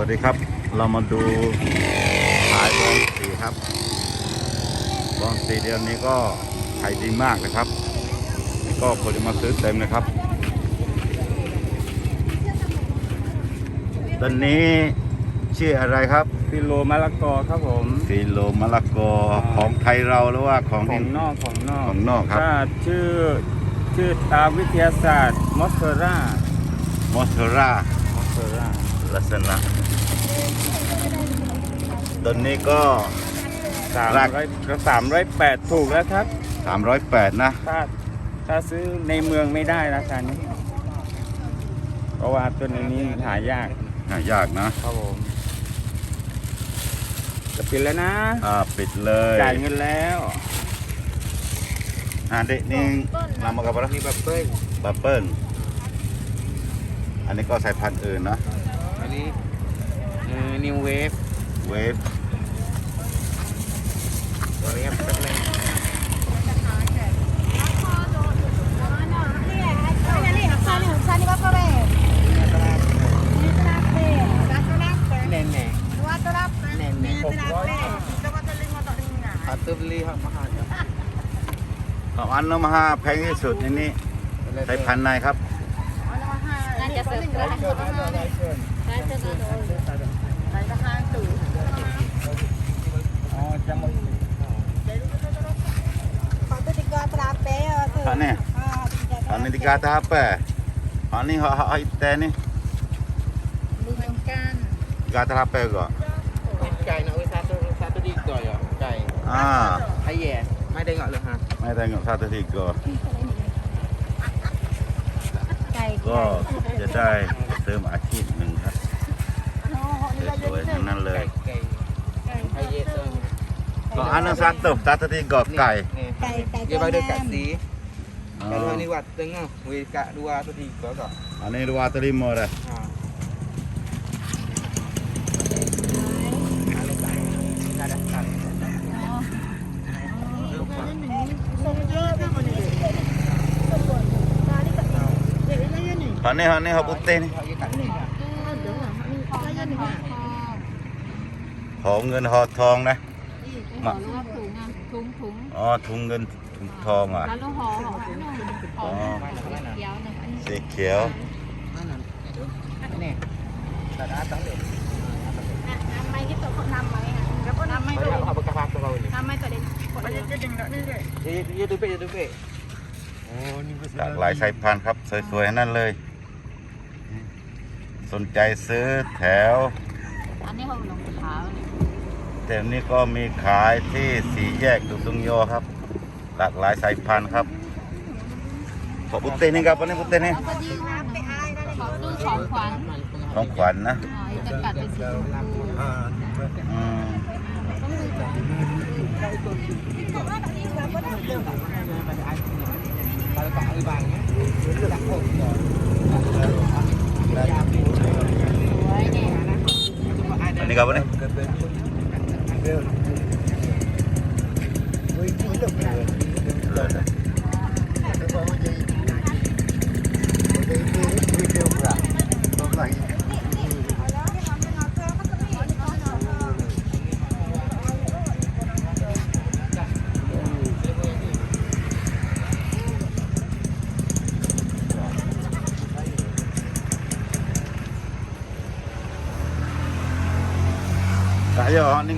วัสดีครับ เรามาดูขายบองสีครับบองสีเดือนนี้ก็ขายดีมากนะครับ ก็คนจะมาซื้อเต็มนะครับ ตอนนี้ชื่ออะไรครับ ฟิโลมะละกอครับผม ฟิโลมะละกอของไทยเราหรือว่าของของนอกของนอกของนอกครับถ้าชื่อชื่อตามวิทยาศาสตร์มอสเ e อร่ามอสเทอร่ามอสเ e อร่าลักษณะ ตอนนี้ก็ สามราคร้อยสามร้อยแปดถูกแล้วครับ 308 นะ ถ้าถ้าซื้อในเมืองไม่ได้ราคานี้เพราะว่าตัวนี้มันหายากหายากนะ ครับผมจะปิดแล้วนะอ่า ปิดเลยจ่ายเงินแล้ว อ่าเด็กนี่นำมากับอะไรมีบับเบิ้ลบับเบิ้ลอันนี้ก็สายพันธุ์อื่นนะอันนี้นิวเวฟ เวฟตัวนี้แป๊บนึงแน่แน่แน่แน่หกร้อยอาตุบลีครับมหาจ้ะของอันนมฮาแพงที่สุดในนี้สายพันธุ์ไหนครับ Nanti setelah Nanti setelah อ๋อจะหมด อันนี้อันนี้ dikata apa อันนี้ hak hak kita ni Bukan dikata apa kok ไก่นะเว้ยซาตัวซาตัวดีก่อนเหรอไก่ ah ไอ้แย่ไม่ได้เงาะเลยฮะไม่ tengok satu tiga Cày ก็จะได้เติมอาชีพหนึ่งครับสวยๆทั้งนั้นเลยไก่ไอ้แย่ตัวก็อันนั้น satu satu tiga ไก่ Cày kalau ni buat tengah we kat dua atau tiga kok อันนี้ dua atau lima dah ha ada kan hak ni hak ni hak putih ni kat ni หอเงินหอทองนะ Mà nó thùng à, thùng thùng อ๋อถุงเงินถุงทองอะ Là nó hò hò thùng Hò Ờ. kéo này สีเขียว ni tak ada datang deh Năm mấy cái tổ không năm mấy hả? Năm mấy banyak tổ hak bekas apa kau ni Năm mấy tổ đến dia dia tupik dia tupik oh ni หลากหลายสายพันธุ์ครับ สวยๆทั้งนั้นเลย สนใจซื้อแถว Anh ấy không lòng thảo này แถวนี้ก็มีขายที่สี่แยกดุซุงโยครับ หลากหลายสายพันธุ์ครับขอบุตเต้นี่ครับวันนี้บุตเต้นี่ของขวัญของขวัญนะอ๋อจะกัดเป็นสีชมพูอืม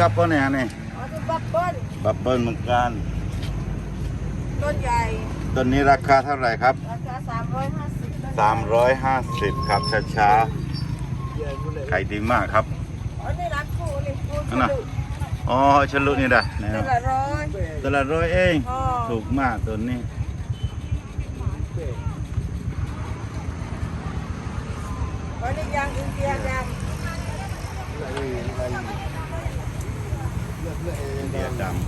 ครับก็เนี่ยนี่บับเบิ้ลบับเบิ้ลเหมือนกัน ต้นใหญ่ต้นนี้ราคาเท่าไหร่ครับ ราคา350 350ครับช้าๆขายดีมากครับอ๋อนี่ร้านคู่นี่คู่นั่นฉน่ะลุอ๋อฉลุนี่ด่ะนะตัวละร้อยตลาดร้อยเองอ๋อถูกมากตัวนี้วันนี้ยางอินเดียยาง เดียดำ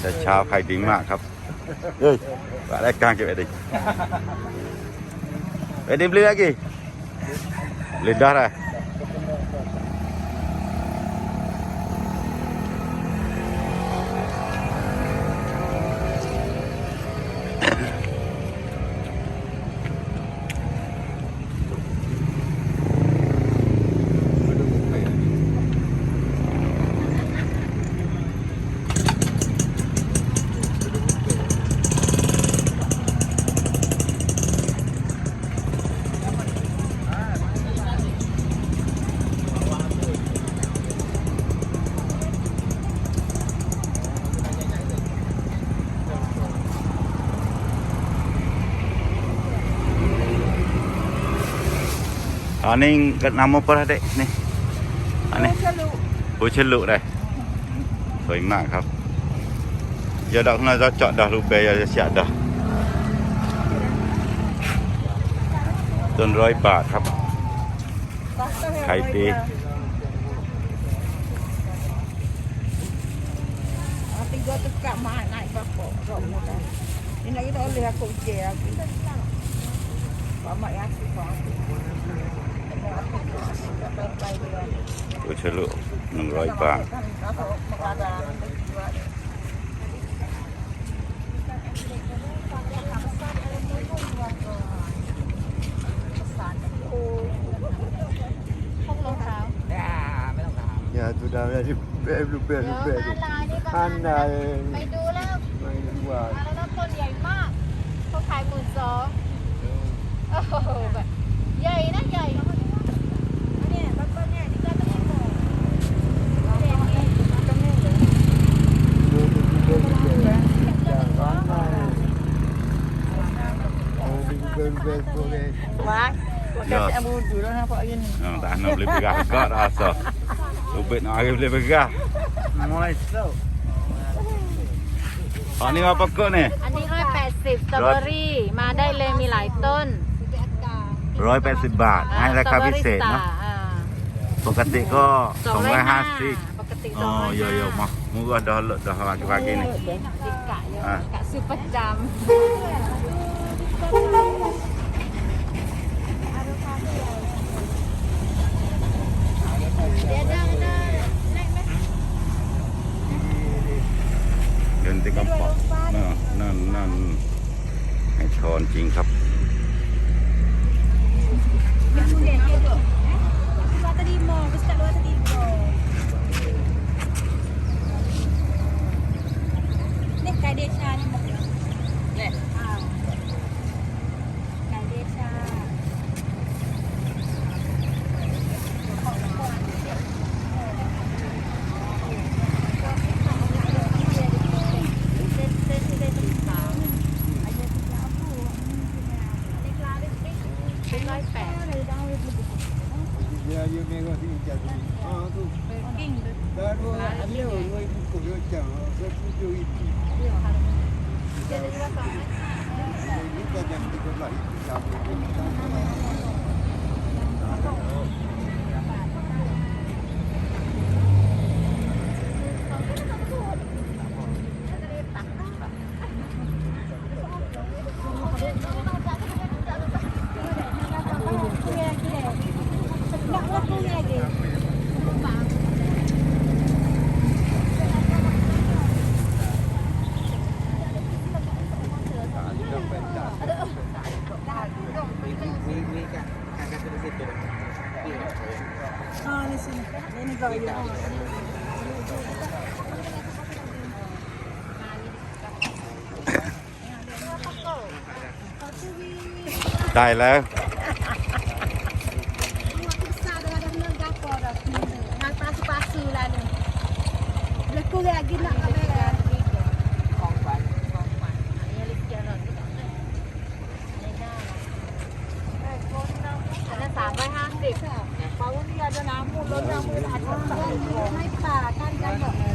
แต่เช้าขายดีมากครับเอ้ยว่าได้กลางเก็บไอ้ดิไอ้ดิบเลือกกี่เลิดด บยอย่าจะเสียดอกต้นร้อยบาทครับไข่ดี tiga tekak mak naik bapak rok muda. Ini lagi tak boleh aku ujian lagi. Pak mak yang asyik pak. ปูฉลุหนึ่งร้อยบาทพวกรองเท้า Ya sudah dari bel bel เดี๋ยว bel. หน้าลายนี่ก็ Pandai. ไปดูแล้ว Main luar. แล้วน้ำต้นใหญ่มากเขาขายหมื่นสองโอ้โหแบบใหญ่นะใหญ่เนี่ยต้นเนี่ยนี่ก็ต้องบอกเด็กนี่ Bel bel boleh. Mak, Ya. kasih abu dulu lah pak ini. Ah, dah nak boleh pegah juga rasa. Ubit nak hari boleh pegah. Mulai slow. Ah, ni apa kok ni? อันนี้ร้อยแปดสิบสตรอเบอรี่มาได้เลยมีหลายต้นร้อยแปดสิบบาทให้ราคาพิเศษเนาะ อ่าปกติก็สสอองงร้ร้ออยยห้าห้าสิบปกติสอ๋อองร้อยโยโย่มามูก็ dah dah pagi-pagi ni. ดิกะเยอะอะ กะซื้อประจำ เดินติกำปอกนั่นนั่นนั่นให้อนจริงครับ Luar tadi mau, besar luar tadi mau. Ni kai desa ni mau. Ni. Ha. Kai desa. เป็นร้อยแปด Ya you mega sini jadi. Ah tu. กิ้งเลย Baru ada dua buku dia jam. Saya tujuh itu. เดี๋ยวจะว่าสอง Ini kan jam tiga belas. Jam Ah, di sini. Ini kau ya. ได้แล้ว besar dengan